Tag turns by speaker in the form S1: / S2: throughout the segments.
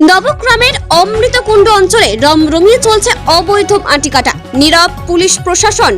S1: নবগ্রামের অমৃতকুণ্ড অঞ্চলে রমরমিয়ে চলছে অবৈধ মাটি কাটা নীরব পুলিশ প্রশাসন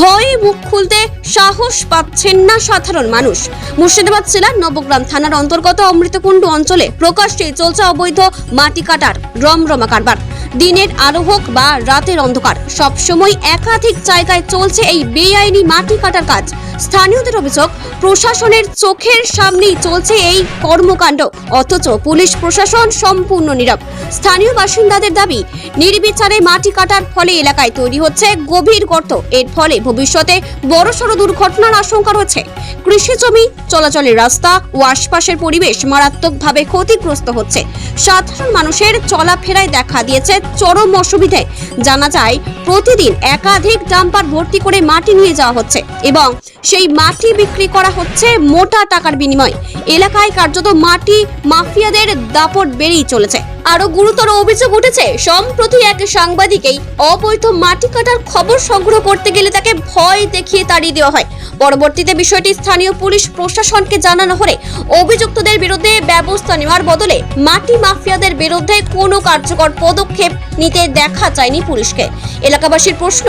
S1: ভয়ে মুখ খুলতে সাহস পাচ্ছেন না সাধারণ মানুষ। মুর্শিদাবাদ জেলার নবগ্রাম থানার অন্তর্গত অমৃতকুণ্ড অঞ্চলে প্রকাশ্যে চলছে অবৈধ মাটি কাটার রমরমা কারবার। দিনের আলো হোক বা রাতের অন্ধকার, সবসময় একাধিক জায়গায় চলছে এই বেআইনি মাটি কাটার কাজ। স্থানীয়দের অভিযোগ, প্রশাসনের চোখের সামনেই চলছে এই কর্মকাণ্ড, অথচ পুলিশ প্রশাসন সম্পূর্ণ নীরব। স্থানীয় বাসিন্দাদের দাবি, নির্বিচারে মাটি কাটার ফলে এলাকায় তৈরি হচ্ছে গভীর গর্ত। এর ফলে ভবিষ্যতে বড়সড় দুর্ঘটনার আশঙ্কা রয়েছে। কৃষি জমি, চলাচলের রাস্তা ও আশপাশের পরিবেশ মারাত্মকভাবে ক্ষতিগ্রস্ত হচ্ছে। সাধারণ মানুষের চলাফেরায় দেখা দিয়েছে চরম অসুবিধে জানা যায়, প্রতিদিন একাধিক ডাম্পার ভর্তি করে মাটি নিয়ে যাওয়া হচ্ছে এবং সেই মাটি বিক্রি করা হচ্ছে মোটা টাকার বিনিময়ে। এলাকায় কার্যত মাটি মাফিয়াদের দাপট বেড়েই চলেছে। আরও গুরুতর অভিযোগ উঠেছে, সম্প্রতি এক সাংবাদিকেই অবৈধ মাটি কাটার খবর সংগ্রহ করতে গেলে তাকে ভয় দেখিয়ে তাড়িয়ে দেওয়া হয়। পরবর্তীতে বিষয়টি স্থানীয় পুলিশ প্রশাসনকে জানানো হলে অভিযুক্তদের বিরুদ্ধে ব্যবস্থা নেওয়ার বদলে মাটি মাফিয়াদের বিরুদ্ধে কোনো কার্যকর পদক্ষেপ নিতে দেখা যায়নি পুলিশকে। এলাকাবাসীর প্রশ্ন,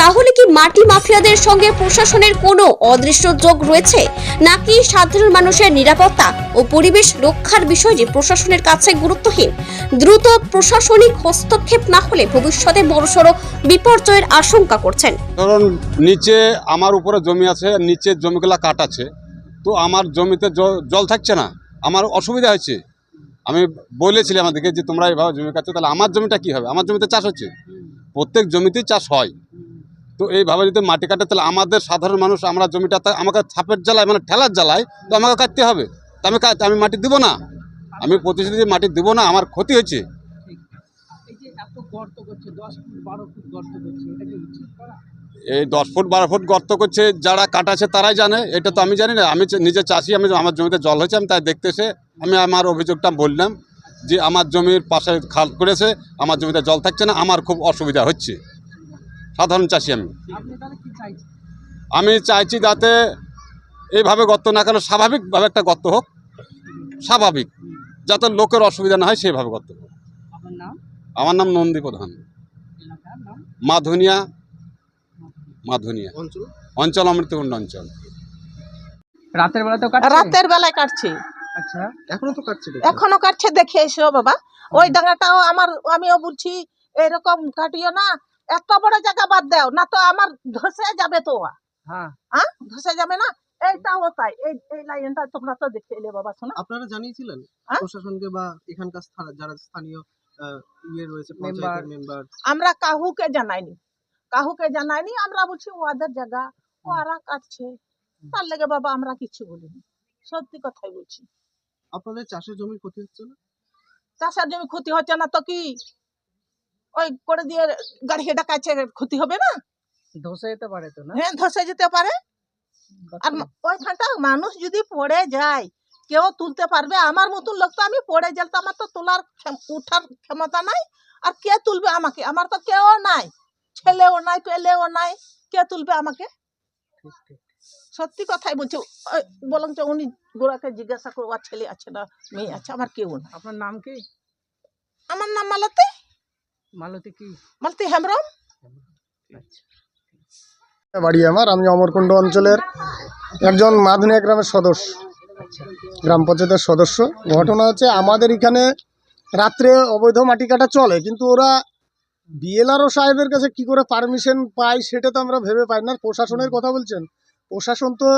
S1: তাহলে কি মাটি মাফিয়াদের সঙ্গে প্রশাসনের কোনো অদৃশ্য যোগ রয়েছে? নাকি সাধারণ মানুষের নিরাপত্তা ও পরিবেশ রক্ষার বিষয়টি প্রশাসনের কাছে গুরুত্বহীন? দ্রুত প্রশাসনিক হস্তক্ষেপ না হলে ভবিষ্যতে বড়সড় বিপর্যয়ের আশঙ্কা করছেন।
S2: কারণ নিচে আমার উপরে জমি আছে, নিচের জমিগুলো কাটাচ্ছে তো আমার জমিতে জল থাকছে না। আমার অসুবিধা হচ্ছে আমি বলেছিলাম আমাদেরকে যে তোমরা এভাবে জমি কাটছো, তাহলে আমার জমিটা কি হবে? আমার জমিতে চাষ হচ্ছে? প্রত্যেক জমিতেই চাষ হয়। তো এইভাবে যদি মাটি কাটে, তাহলে আমাদের সাধারণ মানুষ, আমরা জমিটা আমাকে ছাপের জ্বালায় মানে ঠেলার জ্বালায়, তো আমাকে কাটতে হবে। তো আমি আমি মাটি দিব না। আমি প্রতিশ্রুতি মাটি দিব না, আমার ক্ষতি
S3: এত গর্ত করছে, দশ ফুট, বারো ফুট গর্ত করছে উচিত করা?
S2: এই দশ ফুট বারো ফুট গর্ত করছে যারা কাটাছে তারাই জানে। এটা তো আমি জানি না। আমি নিজে চাষি আমি আমার জমিতে জল হয়েছে আমি তাই দেখতে এসে আমি আমার অভিযোগটা বললাম যে আমার জমির পাশে খাল করেছে আমার জমিতে জল থাকছে না আমার খুব অসুবিধা হচ্ছে। সাধারণ চাষি আমি। আমি চাইছি যাতে এইভাবে গর্ত না কেন স্বাভাবিকভাবে একটা গর্ত হোক। স্বাভাবিক। যাতে লোকের অসুবিধা না হয় সেভাবে গর্ত হোক। আমার নাম নন্দী প্রধান। মাধুনিয়া মাধুনিয়া।
S4: অঞ্চল?
S2: অঞ্চল অমৃতকুণ্ড অঞ্চল।
S3: রাতের বেলা তো
S5: রাতের বেলায় কাটছে।
S3: আচ্ছা।
S4: এখনও তো কাটছে
S5: এখনও কাটছে দেখে এসো বাবা। ওই ডাঙাটাও আমার আমিও বলছি এরকম কাটিও না। এত বড় জায়গা বাদ দাও না তো আমার ধসে যাবে তো।
S3: হ্যাঁ।
S5: হ্যাঁ? ধসে যাবে না? এইটাও তাই। এই এই লাইনটা তোমরা তো দেখে এলে বাবা শোনো।
S4: আপনারা জানিয়েছিলেন
S5: হ্যাঁ?
S4: প্রশাসনকে বা এখানকার যারা স্থানীয় ইয়ে রয়েছে পঞ্চায়েতের মেম্বার
S5: আমরা কাহুকে জানাইনি। কাহুকে জানাইনি আমরা বলছি ওদের জায়গা ও ওরা কাটছে তার লেগে বাবা আমরা কিছু বলিনি। সত্যি কথাই বলছি।
S4: আপনাদের চাষের জমি ক্ষতি হচ্ছে না?
S5: চাষের জমি ক্ষতি হচ্ছে না তো কি? ওই করে দিয়ে গাড়ি ডাকাচ্ছে ক্ষতি হবে না?
S3: ধসে যেতে পারে তো না?
S5: হ্যাঁ ধসে যেতে পারে। আর ওইখানটা মানুষ যদি পড়ে যায় কেউ তুলতে পারবে। আমার মতন লোক তো আমি পড়ে গেলে তো আমার তো তোলার উঠার ক্ষমতা নাই। আর কে তুলবে আমাকে? আমার তো কেউ নাই। ছেলেও নাই পেলেও নাই কে তুলবে আমাকে? সত্যি কথাই বলছে ওই বলুন যে উনি গোড়াকে জিজ্ঞাসা করব আর ছেলে আছে না মেয়ে আছে আমার কেউ না
S3: আপনার নাম কি?
S5: আমার নাম মালতী।
S3: মালতী কি?
S5: মালতী হেমব্রম।
S3: আচ্ছা
S6: বাড়ি আমার আমি অমরকুণ্ড অঞ্চলের একজন মাধুনিয়া গ্রামের সদস্য গ্রাম পঞ্চায়েতের সদস্য। ঘটনা হচ্ছে আমাদের এখানে রাত্রে অবৈধ মাটি কাটা চলে কিন্তু ওরা বিএলআরও সাহেবের কাছে কি করে পারমিশন পাই সেটা তো আমরা ভেবে পাই না। প্রশাসনের কথা বলছেন প্রশাসন তো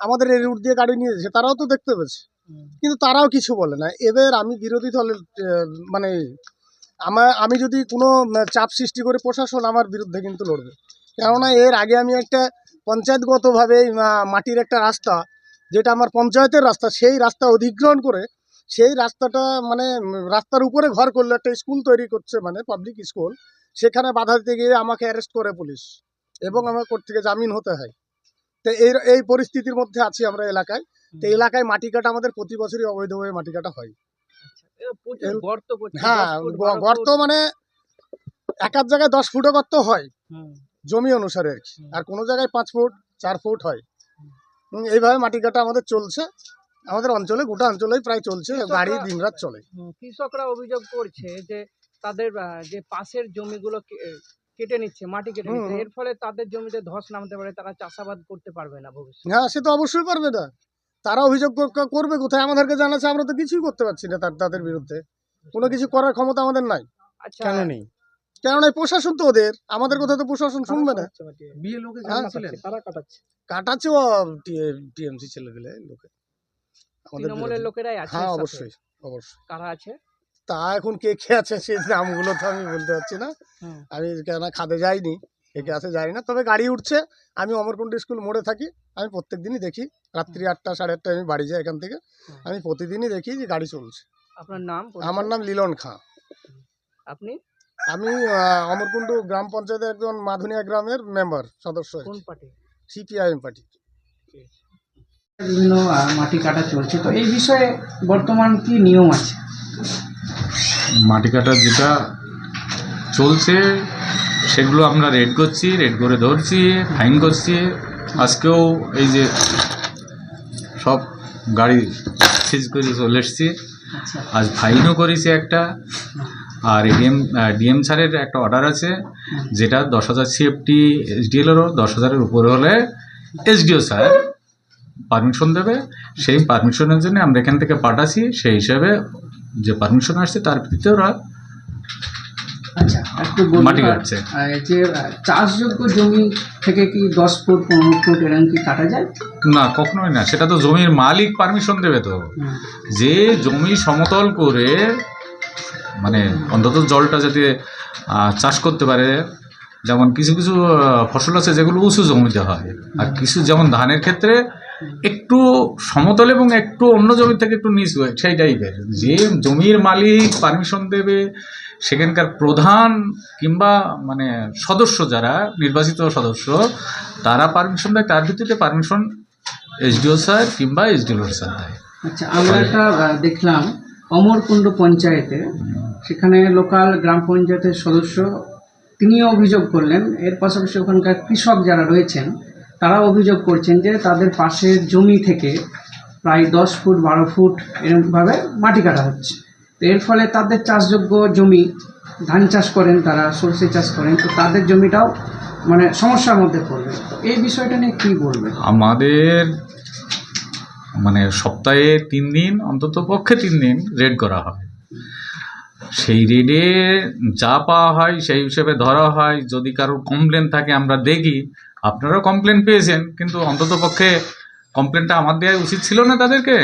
S6: আমাদের এই রুট দিয়ে গাড়ি নিয়ে যাচ্ছে তারাও তো দেখতে পেয়েছে। কিন্তু তারাও কিছু বলে না। এবার আমি বিরোধী দলের মানে আমার আমি যদি কোনো চাপ সৃষ্টি করে প্রশাসন আমার বিরুদ্ধে কিন্তু লড়বে। কেননা এর আগে আমি একটা পঞ্চায়েতগতভাবে এই মাটির একটা রাস্তা যেটা আমার পঞ্চায়েতের রাস্তা সেই রাস্তা অধিগ্রহণ করে সেই রাস্তাটা মানে রাস্তার উপরে ঘর করল একটা স্কুল তৈরি করছে মানে পাবলিক স্কুল সেখানে বাধা দিতে গিয়ে আমাকে অ্যারেস্ট করে পুলিশ এবং আমার কোর্ট থেকে জামিন হতে হয়। তো এই এই পরিস্থিতির মধ্যে আছি আমরা এলাকায়। তো এলাকায় মাটি কাটা আমাদের প্রতি বছরই অবৈধভাবে মাটি কাটা হয়।
S3: করছে
S6: হ্যাঁ গর্ত মানে এক এক জায়গায় দশ ফুটও গর্ত হয়। জমি অনুসারে আর কি। আর কোনো জায়গায় পাঁচ ফুট চার ফুট হয়। এইভাবে মাটি কাটা আমাদের চলছে। আমাদের অঞ্চলে গোটা অঞ্চলেই প্রায় চলছে গাড়ি দিনরাত চলে।
S3: কৃষকরা অভিযোগ করছে যে তাদের যে পাশের জমিগুলো কেটে নিচ্ছে মাটি কেটে নিচ্ছে এর ফলে তাদের জমিতে ধস নামতে পারে তারা চাষাবাদ করতে পারবে না ভবিষ্যতে।
S6: হ্যাঁ সে তো অবশ্যই পারবে না। তারা অভিযোগ করবে কোথায়? আমাদেরকে জানাচ্ছে আমরা তো কিছুই করতে পারছি না তার তাদের বিরুদ্ধে। কোনো কিছু করার ক্ষমতা আমাদের নাই।
S3: আচ্ছা।
S6: কেন নেই? কেননা প্রশাসন তো ওদের। আমাদের কথা তো প্রশাসন শুনবে না।
S4: বিয়ে লোকে
S6: হ্যাঁ,
S3: তারা কাটাচ্ছে।
S6: কাটাচ্ছে ও টিএমসি ছেলে গেলে লোকে।
S3: তৃণমূলের লোকেরাই আছে
S6: হ্যাঁ অবশ্যই অবশ্যই।
S3: কারা আছে?
S6: তা এখন কে কে আছে সেই নামগুলো তো আমি বলতে পারছি না। আমি কেন খাদে যাইনি কে কে আছে জানি না। তবে গাড়ি উঠছে আমি অমরকুণ্ড স্কুল মোড়ে থাকি আমি প্রত্যেক দিনই দেখি। রাত্রি আটটা সাড়ে আটটায় আমি বাড়ি যাই এখান থেকে। আমি প্রতিদিনই দেখি যে গাড়ি চলছে।
S3: আপনার নাম
S6: আমার নাম লিলন খাঁ।
S3: আপনি?
S6: আমি অমরকুণ্ড গ্রাম পঞ্চায়েতের একজন মাধুনিয়া গ্রামের মেম্বার সদস্য
S3: কোন পার্টি?
S6: CPIM party.
S3: বিভিন্ন মাটি কাটা চলছে। তো এই বিষয়ে বর্তমান কি নিয়ম আছে?
S7: মাটি কাটার যেটা চলছে সেগুলো আমরা রেড করছি রেড করে ধরছি ফাইন করছি। আজকেও এই যে সব গাড়ি সিজ করে চলে এসছি।
S3: আচ্ছা।
S7: আজ ফাইনও করেছি একটা। আর এডিএম ডিএম স্যারের একটা অর্ডার আছে যেটা দশ হাজার সিএফটি এসডিএলেরও দশ হাজারের উপরে হলে এসডিও স্যার। পারমিশন দেবে সেই পারমিশনের জন্য আমরা এখান থেকে পাঠাচ্ছি সেই হিসাবে যে পারমিশন আসছে তার ভিত্তিতে ওরা
S3: আচ্ছা একটু
S7: মাটি কাটছে।
S3: যে চাষযোগ্য জমি থেকে কি দশ ফুট পনেরো ফুট এরকম কি কাটা যায়?
S7: না কখনোই না সেটা তো জমির মালিক পারমিশন দেবে তো। যে জমি সমতল করে মানে অন্তত জলটা যাতে চাষ করতে পারে যেমন কিছু কিছু ফসল আছে যেগুলো উঁচু জমিতে হয়। আর কিছু যেমন ধানের ক্ষেত্রে একটু সমতল এবং একটু অন্য জমি থেকে একটু নিচু হয় সেই টাইপের যে জমির মালিক পারমিশন দেবে সেখানকার প্রধান কিংবা মানে সদস্য যারা নির্বাচিত সদস্য তারা পারমিশন দেয় তার ভিত্তিতে পারমিশন এসডিও স্যার কিংবা এসডিও স্যার দেয়।
S3: আচ্ছা আমরা একটা দেখলাম অমরকুণ্ড পঞ্চায়েতে সেখানে লোকাল গ্রাম পঞ্চায়েতের সদস্য তিনিও অভিযোগ করলেন। এর পাশাপাশি ওখানকার কৃষক যারা রয়েছেন তারা অভিযোগ করছেন যে তাদের পাশের জমি থেকে প্রায় দশ ফুট, বারো ফুট এরকমভাবে মাটি কাটা হচ্ছে। তো এর ফলে তাদের চাষযোগ্য জমি, ধান চাষ করেন তারা, সরষে চাষ করেন, তো তাদের জমিটাও মানে সমস্যার মধ্যে পড়বে। এই বিষয়টা নিয়ে কী বলবে
S7: আমাদের মানে সপ্তাহে তিন দিন, অন্তত পক্ষে তিন দিন রেড করা হয়। সেই রেডে যা পাওয়া হয় সেই হিসেবে ধরা হয়। যদি কারোর কমপ্লেন থাকে, আমরা দেখি। আপনারাও কমপ্লেন পেয়েছেন কিন্তু অন্তত পক্ষে কমপ্লেনটা আমার দেওয়া উচিত ছিল না তাদেরকে?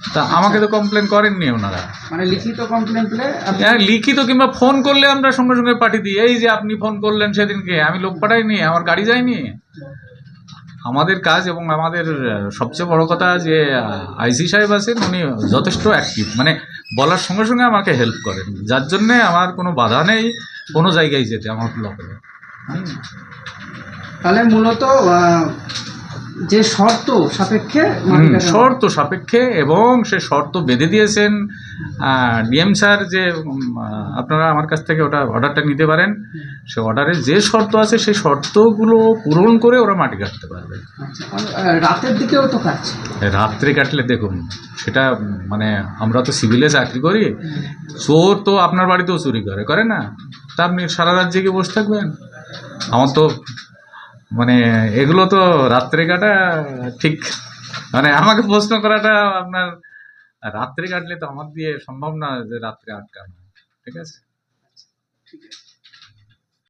S7: তা আমাকে তো কমপ্লেন করেননি ওনারা।
S3: মানে লিখিত কমপ্লেন পেলে
S7: হ্যাঁ লিখিত কিংবা ফোন করলে আমরা সঙ্গে সঙ্গে পাঠিয়ে দিই। এই যে আপনি ফোন করলেন সেদিনকে আমি লোক পাঠাইনি আমার গাড়ি যায়নি। আমাদের কাজ এবং আমাদের সবচেয়ে বড় কথা যে আইসি সাহেব আছেন উনি যথেষ্ট অ্যাক্টিভ মানে বলার সঙ্গে সঙ্গে আমাকে হেল্প করেন। যার জন্যে আমার কোনো বাধা নেই কোনো জায়গায় যেতে আমার ব্লকে
S3: তাহলে মূলত যে শর্ত সাপেক্ষে।
S7: শর্ত সাপেক্ষে এবং সে শর্ত বেঁধে দিয়েছেন। ডিএম স্যার যে আপনারা আমার কাছ থেকে ওটা অর্ডারটা নিতে পারেন। সে অর্ডারে যে শর্ত আছে সেই শর্তগুলো পূরণ করে ওরা মাটি কাটতে পারবে।
S3: আচ্ছা, রাতের দিকেও তো কাটছে।
S7: রাত্রে কাটলে দেখুন সেটা মানে আমরা তো সিভিলে চাকরি করি। চোর তো আপনার বাড়িতেও চুরি করে করে না? তা আপনি সারা রাত জেগে বসে থাকবেন? আমার তো মানে এগুলো তো রাত্রে কাটা ঠিক। মানে আমাকে প্রশ্ন করাটা আপনার, রাত্রে কাটলে তো আমার দিয়ে সম্ভব না যে রাত্রে আটকানো, ঠিক আছে?